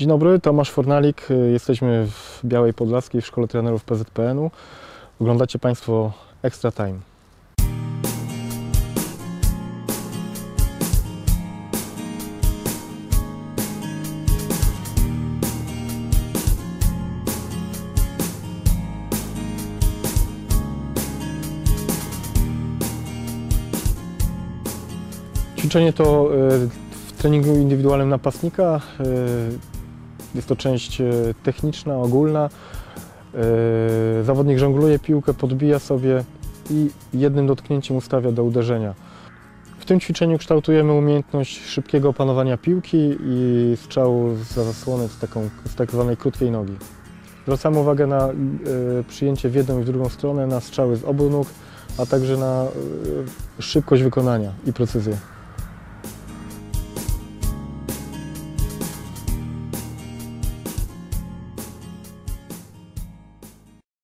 Dzień dobry, Tomasz Fornalik. Jesteśmy w Białej Podlaskiej w Szkole Trenerów PZPN-u. Oglądacie Państwo Extra Time. Ćwiczenie to e, w treningu indywidualnym napastnika. Jest to część e, techniczna, ogólna. E, Zawodnik żongluje piłkę, podbija sobie i jednym dotknięciem ustawia do uderzenia. W tym ćwiczeniu kształtujemy umiejętność szybkiego opanowania piłki i strzału za zasłonę z, taką, z tak zwanej krótkiej nogi. Zwracamy uwagę na e, przyjęcie w jedną i w drugą stronę, na strzały z obu nóg, a także na szybkość wykonania i precyzję.